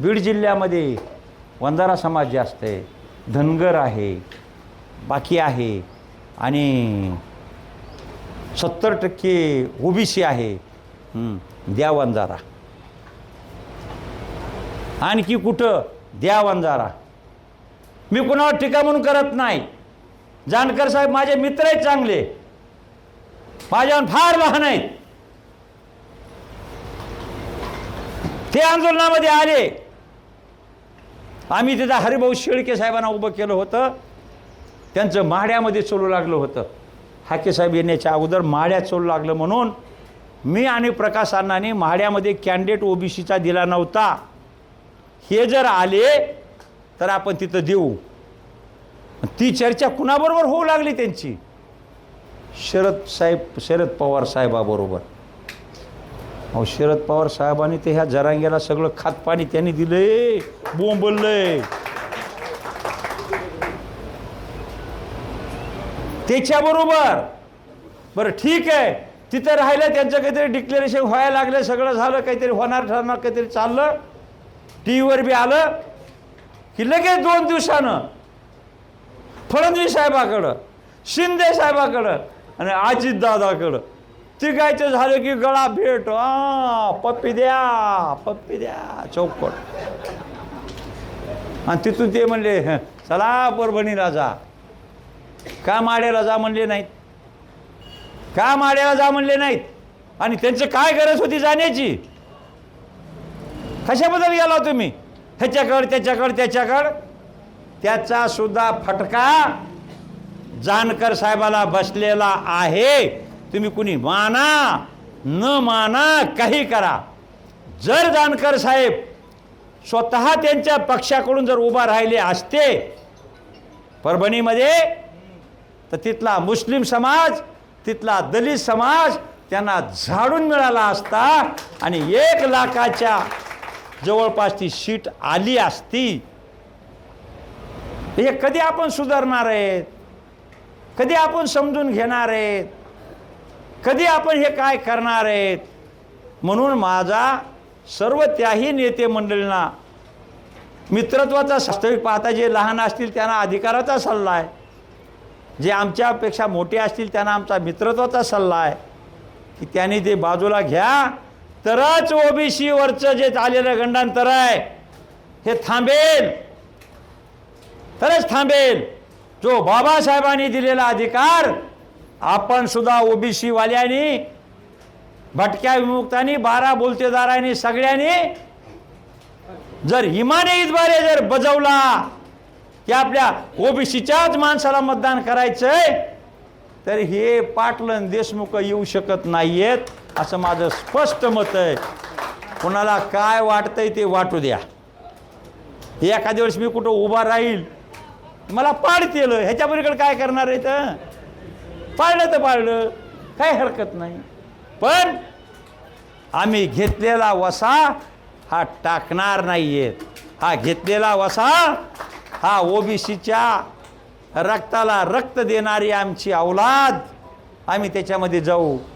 बीड जिल्ह्यामध्ये वंजारा समाज जास्त आहे धनगर आहे बाकी आहे आणि सत्तर टक्के ओबीसी आहे द्या वंजारा. आणखी कुठं? द्या वंजारा. मी कुणावर टीका म्हणून करत नाही. जानकर साहेब माझे मित्र आहेत चांगले. माझ्यावर फार लहान आहेत. ते आंदोलनामध्ये आले. आम्ही तिथं हरिभाऊ शेळके साहेबांना उभं केलं होतं. त्यांचं माड्यामध्ये चलू लागलं होतं. हाके साहेब येण्याच्या अगोदर माड्यात चलू लागलं म्हणून मी आणि प्रकाश अण्णाने माड्यामध्ये कॅन्डिडेट ओबीसीचा दिला नव्हता. हे जर आले तर आपण तिथं देऊ. ती चर्चा कुणाबरोबर होऊ लागली त्यांची? शरद साहेब शरद पवार साहेबाबरोबर. अहो शरद पवार साहेबांनी ते ह्या जरांग्याला सगळं खातपाणी त्यांनी दिलंय. बोंबललंय. त्याच्याबरोबर बरं ठीक आहे. तिथं राहिलं त्यांचं काहीतरी डिक्लेरेशन व्हायला लागलं सगळं झालं काहीतरी होणार ठरणार काहीतरी चाललं. टी व्हीवर बी आलं की लगेच दोन दिवसानं फडणवीस साहेबाकडं शिंदे साहेबाकडं आणि अजितदादाकडं. तिघायचं झालं की गळा भेट. आ पप्पी द्या पप्पी द्या चौकट. आणि तिथून ते म्हणले "हं, चला परभणीला जा. का माड्याला जा म्हणले नाहीत? का माड्याला जा म्हणले नाहीत? आणि त्यांचं काय गरज होती जाण्याची? कशाबद्दल गेला तुम्ही? ह्याच्याकड त्याच्याकड त्याच्याकड. त्याचा सुद्धा फटका जानकर साहेबाला बसलेला आहे. तुम्ही कुणी माना न माना काही करा. जर जानकर साहेब स्वतः त्यांच्या पक्षाकडून जर उभा राहिले असते परभणीमध्ये तर तिथला मुस्लिम समाज तिथला दलित समाज त्यांना झाडून मिळाला असता आणि एक लाखाच्या जवळपास ती सीट आली असती. हे कधी आपण सुधारणार आहेत? कधी आपण समजून घेणार आहेत? कधी आपण हे काय करणार आहेत? म्हणून माझा सर्व त्याही नेते मंडळींना मित्रत्वाचा वास्तविक पाहता जे लहान असतील त्यांना अधिकाराचा सल्ला आहे. जे आमच्यापेक्षा मोठे असतील त्यांना आमचा मित्रत्वाचा सल्ला आहे. की त्यांनी ते बाजूला घ्या. तरच ओबीसीवरचं जे आलेलं गंडांतर आहे हे थांबेल. तरच थांबेल. जो बाबासाहेबांनी दिलेला अधिकार आपण सुद्धा ओबीसी वाल्यानी भटक्या विमुक्तांनी बारा बोलतेदारांनी सगळ्यांनी जर हिमाने इतबारे जर बजवला की आपल्या ओबीसीच्याच माणसाला मतदान करायचंय तर हे पाटलन देशमुख येऊ शकत नाहीयेत असं माझं स्पष्ट मत आहे. कोणाला काय वाटतंय ते वाटू द्या. एखाद्या वेळेस मी कुठं उभा राहील मला पाडतेलं ह्याच्या पलीकडे काय करणार आहे तर पाळलं तर पाळलं काही हरकत नाही. पण आम्ही घेतलेला वसा हा टाकणार नाही आहेत हा घेतलेला वसा हा ओबीसीच्या रक्ताला रक्त देणारी आमची अवलाद आम्ही त्याच्यामध्ये जाऊ.